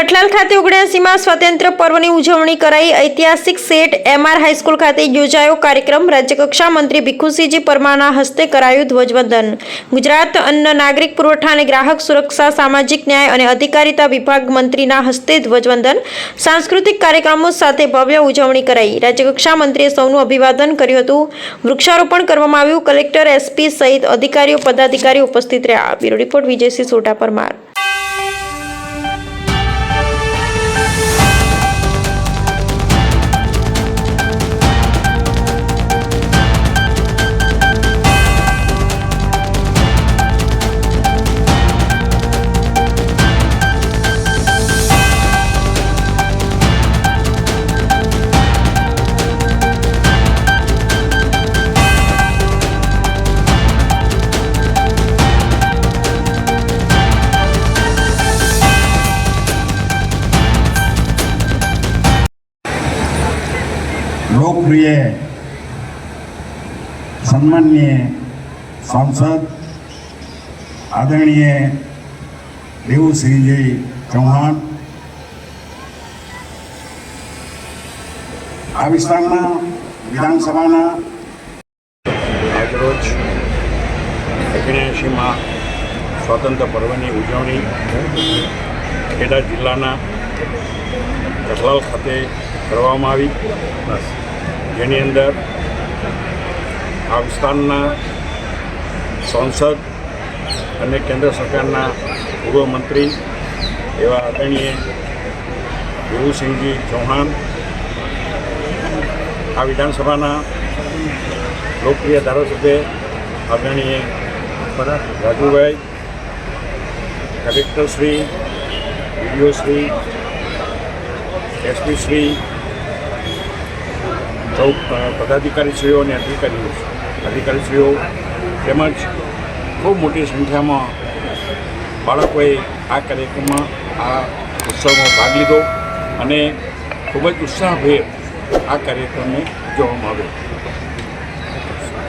કઠલાલ ખાતે ઓગણસીમાં સ્વતંત્ર પર્વની ઉજવણી કરાઈ. ઐતિહાસિક સેટ એમઆર હાઈસ્કૂલ ખાતે યોજાયો કાર્યક્રમ. રાજ્યકક્ષા મંત્રી ભીખુસિંહજી પરમારના હસ્તે કરાયું ધ્વજવંદન. ગુજરાત અન્ન નાગરિક પુરવઠા અને ગ્રાહક સુરક્ષા, સામાજિક ન્યાય અને અધિકારીતા વિભાગ મંત્રીના હસ્તે ધ્વજવંદન. સાંસ્કૃતિક કાર્યક્રમો સાથે ભવ્ય ઉજવણી કરાઈ. રાજ્યકક્ષા મંત્રીએ સૌનું અભિવાદન કર્યું હતું. વૃક્ષારોપણ કરવામાં આવ્યું. કલેક્ટર એસપી સહિત અધિકારીઓ, પદાધિકારીઓ ઉપસ્થિત રહ્યા. Bureau report, Vijaysinh Sota Parmar. લોકપ્રિય, સન્માનીય સાંસદ આદરણીય દેવુસિંહજી ચૌહાણ. આ વિસ્તારના વિધાનસભાના આજરોજ ઓગણએંશીમાં સ્વાતંત્ર્ય પર્વની ઉજવણી, ખેડા જિલ્લાના કઠલાલ ખાતે કરવામાં આવી. જેની અંદર આ સાંસદ અને કેન્દ્ર સરકારના પૂર્વ મંત્રી એવા આદરણીય દેવુસિંહજી ચૌહાણ, આ વિધાનસભાના લોકપ્રિય ધારાસભ્ય આદરણીય Rajubhai collector Shri DDO Shri SP Shri સૌ પદાધિકારીશ્રીઓ અને અધિકારીઓ અધિકારીશ્રીઓ તેમજ ખૂબ મોટી સંખ્યામાં બાળકોએ આ કાર્યક્રમમાં આ ઉત્સવમાં ભાગ લીધો અને ખૂબ જ ઉત્સાહભેર આ કાર્યક્રમને ઉજવવામાં આવ્યો.